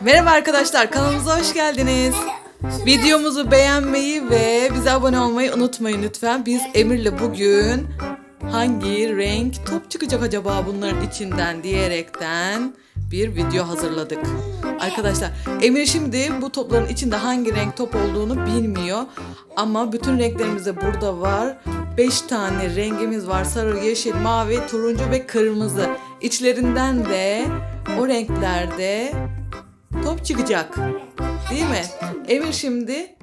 Merhaba arkadaşlar kanalımıza hoş geldiniz. Videomuzu beğenmeyi ve bize abone olmayı unutmayın lütfen. Biz Emir'le bugün hangi renk top çıkacak acaba bunların içinden diyerekten bir video hazırladık. Arkadaşlar Emir şimdi bu topların içinde hangi renk top olduğunu bilmiyor. Ama bütün renklerimiz de burada var. 5 tane rengimiz var. Sarı, yeşil, mavi, turuncu ve kırmızı. İçlerinden de o renklerde top çıkacak. Değil mi? Emir şimdi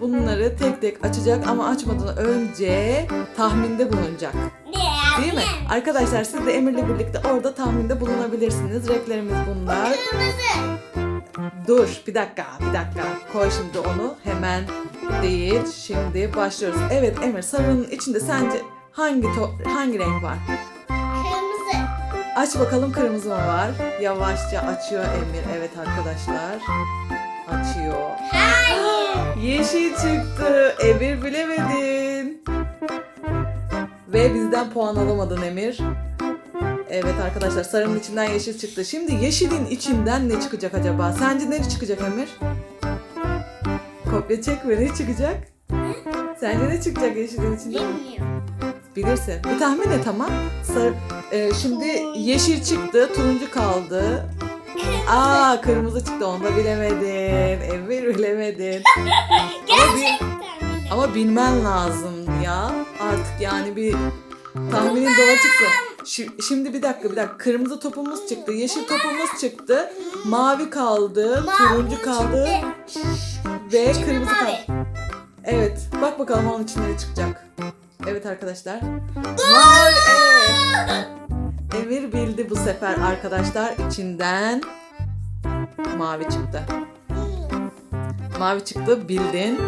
bunları tek tek açacak ama açmadan önce tahminde bulunacak. Değil mi? Arkadaşlar siz de Emir'le birlikte orada tahminde bulunabilirsiniz. Renklerimiz bunlar. Dur bir dakika bir dakika. Koy şimdi onu. Hemen değil. Şimdi başlıyoruz. Evet Emir sarının içinde sence hangi to- hangi renk var? Aç bakalım kırmızı mı var? Yavaşça açıyor Emir. Evet arkadaşlar. Açıyor. Hayır. Yeşil çıktı. Emir bilemedin. Ve bizden puan alamadın Emir. Evet arkadaşlar sarının içinden yeşil çıktı. Şimdi yeşilin içinden ne çıkacak acaba? Sence ne çıkacak Emir? Kopya çekme ne çıkacak? Sence ne çıkacak yeşilin içinden? Bilmiyorum. Bilirsin. Bir tahmin et ama. Sarı, e, şimdi yeşil çıktı, turuncu kaldı. Aa kırmızı çıktı onu da bilemedin. Emir bilemedin. Ama, bil- ama bilmen lazım ya. Artık yani bir tahminin doğru çıksın. Şi- Şimdi bir dakika bir dakika. Kırmızı topumuz çıktı, yeşil topumuz çıktı. Mavi kaldı, turuncu kaldı ve kırmızı mavi. kaldı. Evet. Bak bakalım onun içinde ne çıkacak. Evet arkadaşlar. Mavi. Evet. Emir bildi bu sefer arkadaşlar. içinden mavi çıktı. Mavi çıktı bildin.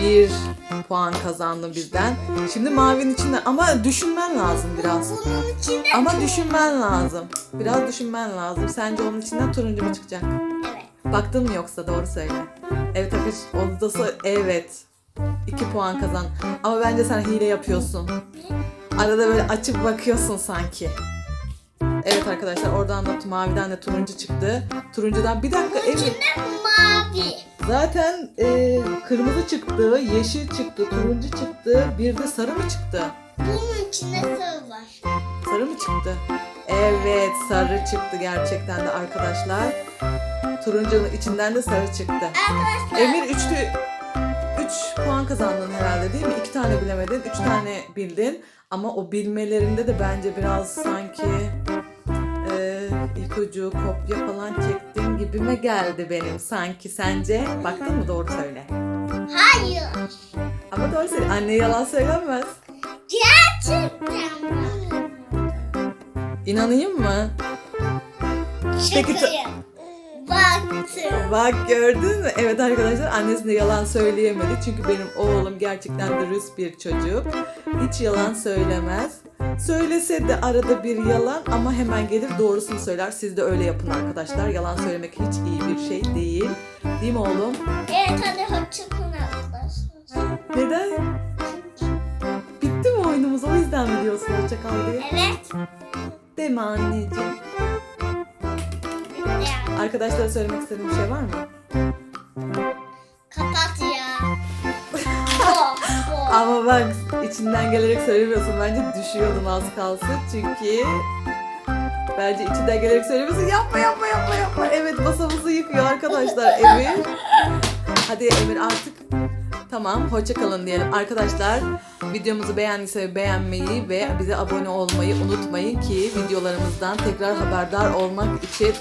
Bir puan kazandın bizden. Şimdi mavinin içinde ama düşünmen lazım biraz. Bunun içinde Ama düşünmen lazım. Biraz düşünmen lazım. Sence onun içinden turuncu mu çıkacak? Evet. Baktın mı yoksa doğru söyle. Evet arkadaşlar onu da so- evet. 2 puan kazan. Ama bence sen hile yapıyorsun. Arada böyle açıp bakıyorsun sanki. Evet arkadaşlar oradan da maviden de turuncu çıktı. Turuncudan bir dakika. İçinde mavi. Zaten e, kırmızı çıktı, yeşil çıktı, turuncu çıktı. Bir de sarı mı çıktı? Bunun içinde sarı var. Sarı mı çıktı? Evet sarı çıktı gerçekten de arkadaşlar. Turuncunun içinden de sarı çıktı. Arkadaşlar. Emir 3'tü 3 puan kazandın herhalde değil mi? 2 tane bilemedin, 3 tane bildin. Ama o bilmelerinde de bence biraz sanki e, ipucu, kopya falan çektin gibime geldi benim sanki sence. Baktın mı doğru söyle. Hayır. Ama doğru söyle. Anne yalan söylemez. Gerçekten mi? İnanayım mı? Peki, ta- Şakayım. Baktım. Bak gördün mü? Evet arkadaşlar annesine yalan söyleyemedi. Çünkü benim oğlum gerçekten dürüst bir çocuk. Hiç yalan söylemez. Söylese de arada bir yalan ama hemen gelir doğrusunu söyler. Siz de öyle yapın arkadaşlar. Yalan söylemek hiç iyi bir şey değil. Değil mi oğlum? Evet hadi hoşçakalın arkadaşlar. Neden? Bitti mi oyunumuz? O yüzden mi diyorsun hoşçakal diye? Evet. Mi anneciğim? Arkadaşlara söylemek istediğim bir şey var mı? kapat ya. Ama bak içinden gelerek söylemiyorsun. Bence düşüyordun az kalsın. Çünkü bence içinden gelerek söylemiyorsun. Yapma yapma yapma yapma. Evet masamızı yıkıyor arkadaşlar Emir. Hadi Emir artık Tamam, hoşça kalın diyelim. Arkadaşlar, videomuzu beğendiyse beğenmeyi ve bize abone olmayı unutmayın ki videolarımızdan tekrar haberdar olmak için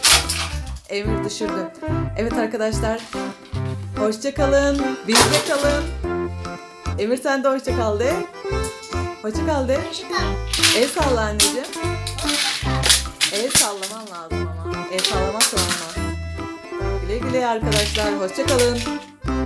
Emir düşürdü. Evet arkadaşlar, hoşça kalın. Bizde kalın. Emir sen de hoşça kal de. Hoşça kal de. El salla anneciğim. El sallaman lazım ama. El sallamazsan olmaz. Güle güle arkadaşlar. Hoşça kalın.